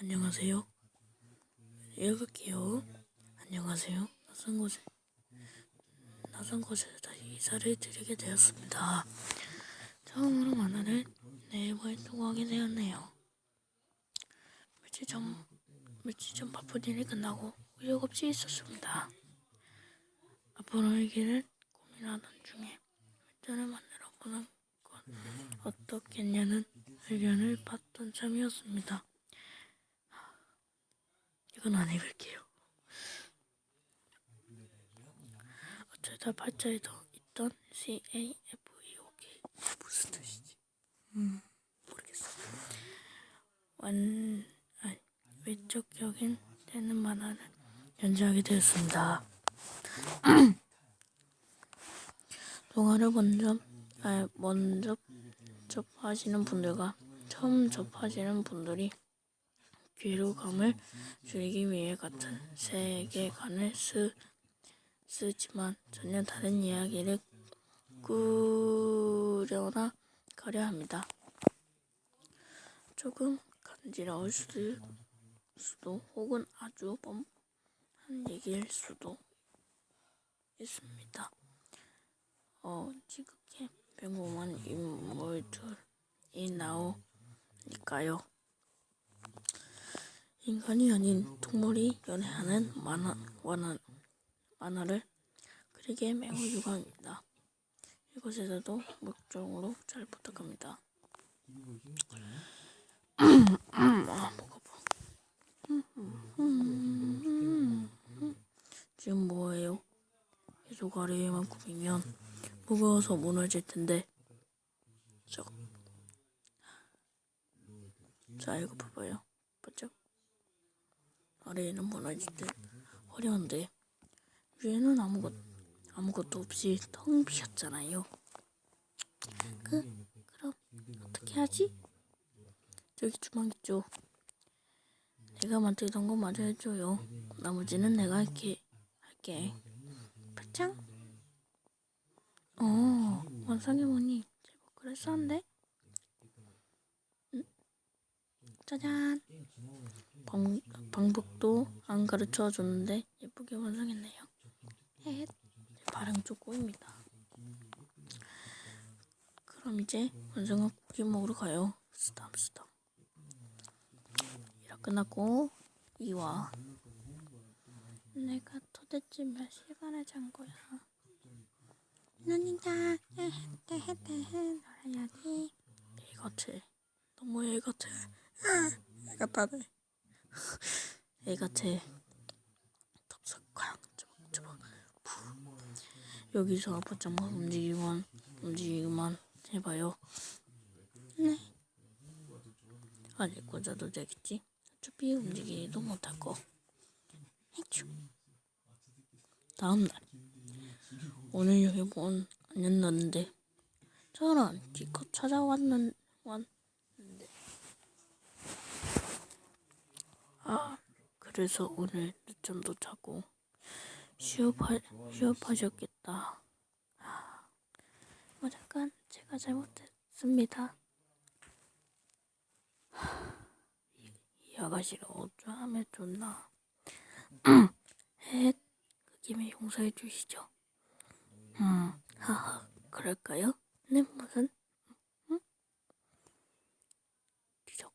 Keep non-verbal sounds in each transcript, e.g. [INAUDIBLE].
안녕하세요. 읽을게요. 안녕하세요. 낯선 곳에 낯선 곳에 다시 인사를 드리게 되었습니다. 처음으로 만나는 네이버에 통화하게 되었네요. 며칠 전 며칠 전 바쁜 일이 끝나고 의욕 없이 있었습니다. 앞으로의 길을 고민하던 중에 일단을 만들어 보는 건 어떻겠냐는 의견을 받던 참이었습니다. 이건 안 읽을게요. 어쩌다 팔자에도 있던 C A F E O K 무슨 뜻이지? 음 모르겠어. 완 아니 외적격인 되는 만화를 연재하게 되었습니다. [CLEARS THROAT] 동화를 먼저 아, 먼저 접하시는 분들과 처음 접하시는 분들이 귀로감을 줄이기 위해 같은 세계관을 쓰, 쓰지만 전혀 다른 이야기를 꾸려나 가려 합니다. 조금 간지러울 수도, 수도 혹은 아주 뻔한 얘기일 수도 있습니다. 어, 지극히 평범한 인물들이 나오니까요. 인간이 아닌 동물이 연애하는 만화, 만화, 만화를 그리기에 매우 유감입니다. 이곳에서도 목적으로 잘 부탁합니다. 아, 목 아파. 지금 뭐해요? 계속 아래에만 굽이면 무거워서 무너질 텐데. 저. 자, 이거 봐봐요. 봤죠? 아래에는 때 어려운데 위에는 아무것 아무것도 없이 텅 비었잖아요. 그 그럼 어떻게 하지? 저기 주방 있죠. 내가 만들던 거 마저 해줘요. 나머지는 내가 할게 할게. 파짱. 어 원상해보니 제법 그랬었는데. 음. 짜잔. 방, 방법도 안 가르쳐 줬는데 예쁘게 완성했네요. 헷. 발음 좀 꼬입니다. 그럼 이제 완성한 고기 먹으러 가요. 스탑 스탑. 일화 끝났고 이화. 내가 도대체 몇 시간을 잔 거야? 눈이다. 해해 해해 놀아야지. 애 같아. 너무 애 같아. 애 같다네. 애 같아. 덥석광 쪼박쪼박 푸. 여기서 아파짱만 움직이만 움직이기만 해봐요. 네. 아직 꽂아도 되겠지? 어차피 움직이지도 못할 거. 해쭈. 다음 날. 오늘 여기 뭔 아니었는데 저런 기껏 찾아왔는 왔는데 아 그래서 오늘 늦잠도 자고 휴업하 휴업하셨겠다. 아, 뭐 잠깐 제가 잘못했습니다. 이 아가씨가 어쩌면 좋나? [CLEARS THROAT] 헷, 그 김에 용서해 주시죠. 음, 하하, 그럴까요? 네, 무슨? 응? 기적.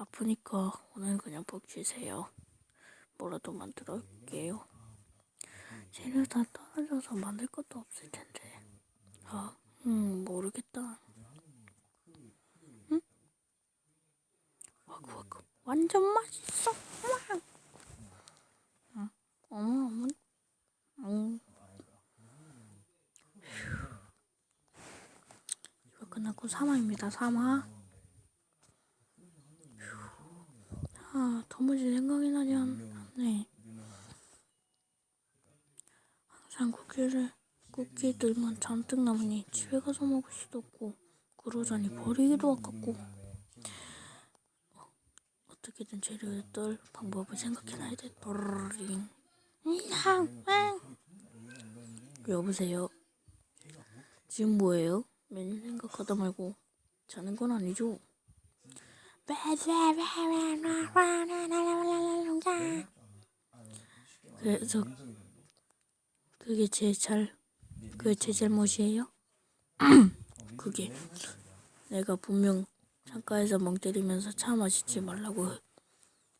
아프니까 오늘 그냥 푹 쉬세요. 뭐라도 만들어 올게요. 재료 다 떨어져서 만들 것도 없을 텐데. 아, 음, 모르겠다. 응? 와구, 와구. 완전 맛있어. 와. 응. 어머, 어머. 음. 이거 끝나고 3화입니다. 3화. 아, 도무지 생각이 나지 않네. 항상 쿠키를, 쿠키들만 잔뜩 남으니 집에 가서 먹을 수도 없고, 그러자니 버리기도 아깝고. 어, 어떻게든 재료를 떨 방법을 생각해놔야 돼. 응. 여보세요. 지금 뭐예요? 매일 생각하다 말고 자는 건 아니죠? 그래서 그게 제 잘, 그게 제 잘못이에요? [CLEARS THROAT] 그게 내가 분명 창가에서 멍 때리면서 차 마시지 말라고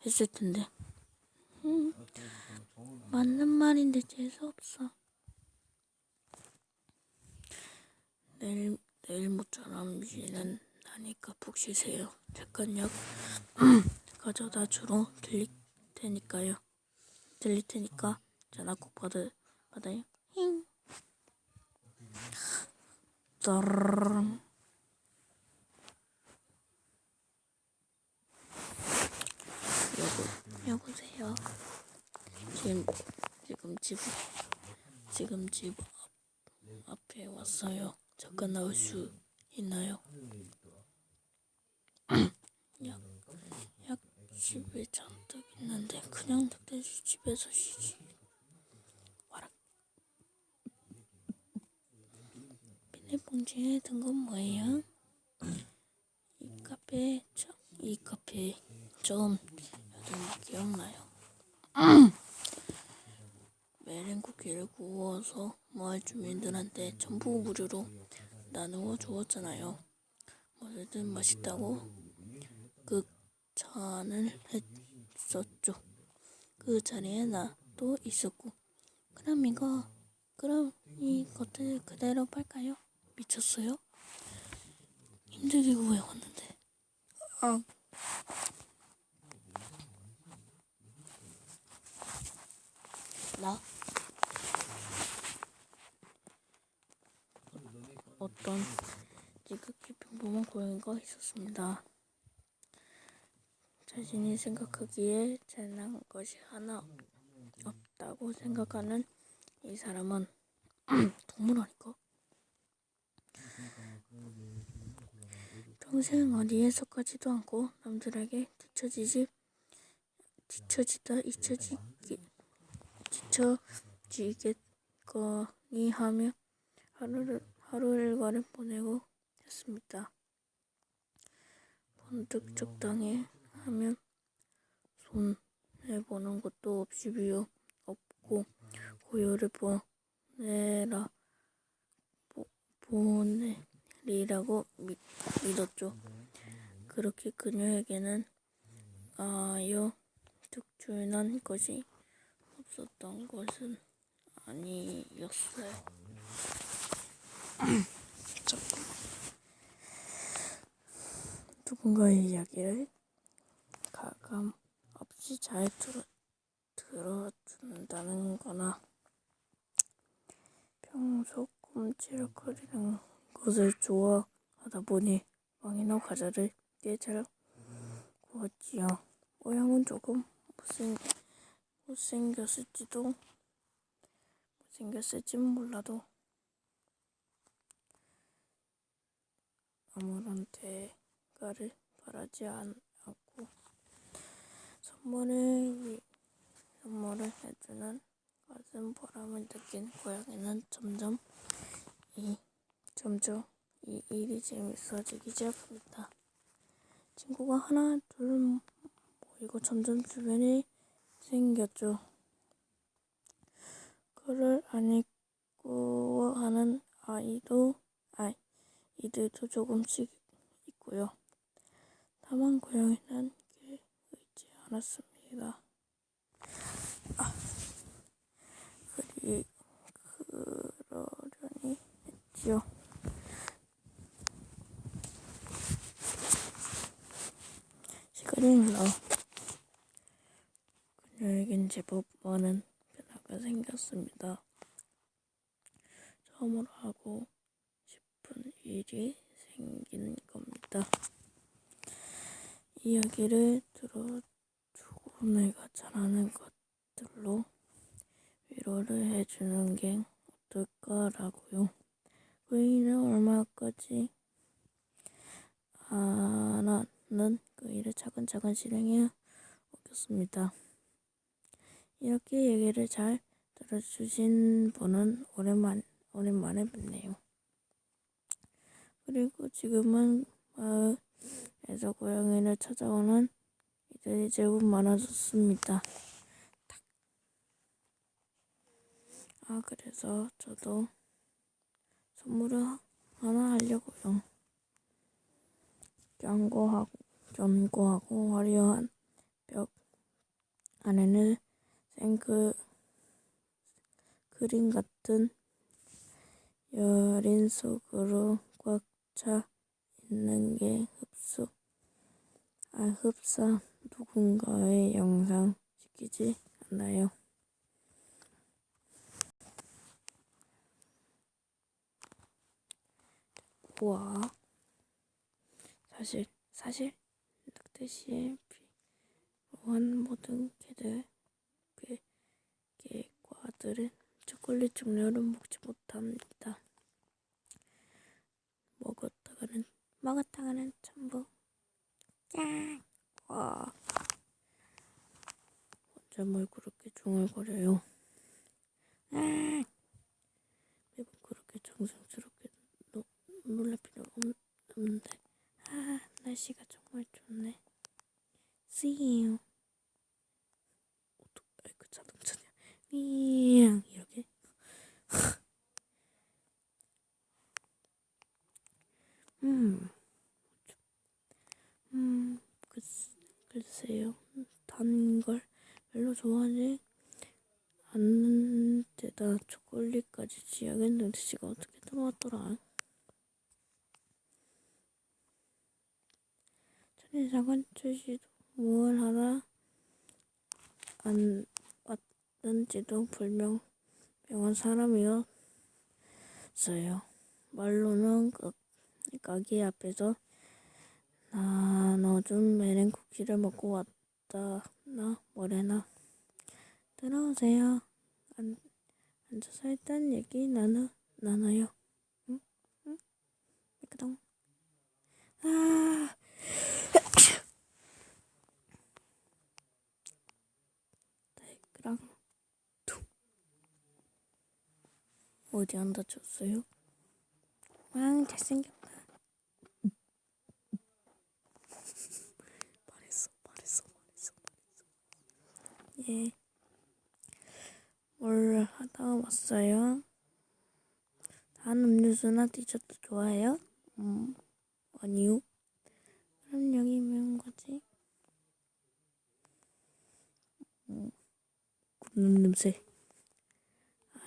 했을 텐데. 음, 맞는 말인데 재수 없어. 내일 내일 모처럼 쉬는 나니까 푹 쉬세요. 잠깐요. [CLEARS THROAT] 가져다 주러 들릴 테니까요. 들릴 테니까 전화 꼭 받아 받아요. 힝. 따르릉. 여보, 여보세요. 지금 지금 집 지금 집 앞, 앞에 왔어요. 잠깐 나올 수 있나요? 약, 약 집에 잔뜩 있는데 그냥 늑대지 집에서 쉬지. 와라. 비닐봉지에 든 건 뭐예요? 이 카페 저, 이 카페 좀 기억나요. 메렌 쿠키를 구워서 마을 주민들한테 전부 무료로 나누어 주었잖아요. 모두들 맛있다고 극찬을 했었죠. 그 자리에 나도 있었고. 그럼 이거, 그럼 이것들 그대로 팔까요? 미쳤어요? 힘들게 구해왔는데. 아. 나? 어떤 지극히 평범한 고양이가 있었습니다. 자신이 생각하기에 잘난 것이 하나 없다고 생각하는 이 사람은 [CLEARS THROAT] 동물 아닐까? 평생 어디에 속하지도 않고 남들에게 뒤처지지 뒤처지다 잊혀지기 뒤처지겠거니 하며 하루를 하루 일과를 보내고 했습니다. 번뜩 적당히 하면 손해 보는 것도 없이 비어 없고 고요를 보내라 보, 보내리라고 믿, 믿었죠. 그렇게 그녀에게는 아여 특출난 것이 없었던 것은 아니었어요. [CLEARS THROAT] 누군가의 이야기를 가감 없이 잘 들어, 들어준다는 거나 평소 꼼지락거리는 것을 좋아하다 보니 빵이나 과자를 꽤잘 구웠지요. 모양은 조금 못생, 못생겼을지도 못생겼을진 몰라도 아무런 대가를 바라지 않, 않고 위, 선물을 해주는 가슴 보람을 느낀 고양이는 점점 이 점점 이 일이 재밌어지기 시작합니다. 친구가 하나 둘 모이고 점점 주변이 생겼죠. 그를 안 이꾸어하는 아이도 아이 이들도 조금씩 있고요. 다만 고양이는 않았습니다. 아, 그리 그러려니 했지요. 시간이 흘러 그녀에겐 제법 많은 변화가 생겼습니다. 처음으로 하고 싶은 일이 생긴 겁니다. 이야기를 들어주고 내가 잘하는 것들로 위로를 해주는 게 어떨까라고요. 고인은 얼마까지 하나는 그 일을 차근차근 실행해 오겠습니다. 이렇게 얘기를 잘 들어주신 분은 오랜만, 오랜만에 뵙네요. 그리고 지금은 마을 에서 고양이를 찾아오는 이들이 제법 많아졌습니다. 아, 그래서 저도 선물을 하- 하나 하려고요. 견고하고, 견고하고 화려한 벽 안에는 생그 그림 같은 여린 속으로 꽉 차 있는 게 흡수, 아, 흡사 누군가의 영상 시키지 않나요? 우와. 사실, 사실, 늑대씨의 필요한 모든 개들, 개, 개과들은 초콜릿 종류를 먹지 못합니다. 먹었다가는, 먹었다가는 전부, 짱! 와. 혼자 뭘 그렇게 중얼거려요. 아! 매번 그렇게 정성스럽게 노, 놀랄 필요 없, 없는데. 아, 날씨가 정말 좋네. See you. 아이고, 자동차냐. 미양. 이렇게. 음. 음, 글, 글쎄요. 단 걸 별로 좋아하지 않는데다 초콜릿까지 지어야겠는데 씨가 어떻게 들어왔더라. 전에 작은 출시도 뭘 하나 안 왔는지도 불명 명한 사람이었어요. 말로는 그 가게 앞에서 나눠준 메렌 쿠키를 먹고 왔다 나 뭐래나 들어오세요. 안, 앉아서 일단 얘기 나눠 나눠요. 응? 응? 그동 아 그랑 툭 어디 안 다쳤어요? 왕 잘생겼다. 말했어, 말했어, 말했어, 말했어. 예. 뭘 하다 왔어요? 단 음료수나 디저트 좋아해요? 음, 아니요. 그럼 여기 왜온 거지? 음, 굽는 냄새.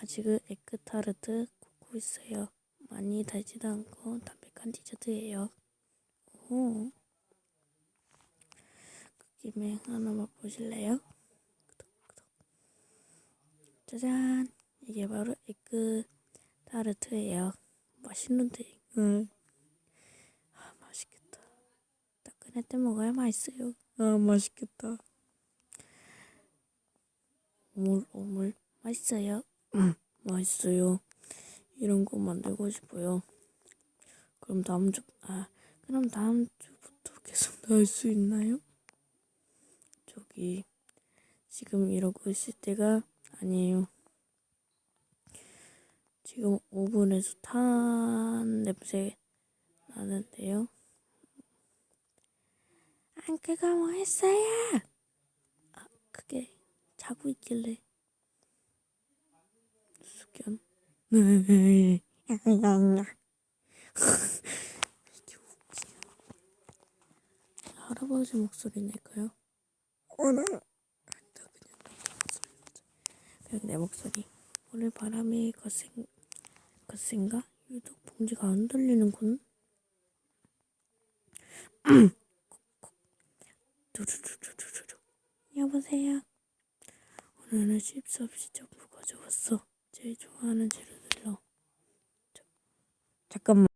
아직은 에크타르트 굽고 있어요. 많이 달지도 않고 담백한 디저트예요. 오. 그 김에 하나만 보실래요? 짜잔! 이게 바로 에그 타르트예요. 맛있는데, 응. 아, 맛있겠다. 따끈할 때 먹어야 맛있어요. 아, 맛있겠다. 오물, 오물. 맛있어요? 응, 맛있어요. 이런 거 만들고 싶어요. 그럼 다음 주, 아, 그럼 다음 주부터 계속 [LAUGHS] 나올 수 있나요? 저기, 지금 이러고 있을 때가 아니에요. 지금 오븐에서 탄 냄새 나는데요. 안 그거 뭐 했어요? 아, 그게 자고 있길래. 숙연. [LAUGHS] 이게. 할아버지 목소리 낼까요? 오늘 아니다 그냥 남자 목소리 나자. 그냥 내 목소리. 오늘 바람이 거센 거센가? 유독 봉지가 안 들리는군. [CLEARS THROAT] 두루루루루루. 여보세요. 오늘은 쉴수 없이 전부 가져왔어. 제일 좋아하는 재료들로. 자, 잠깐만.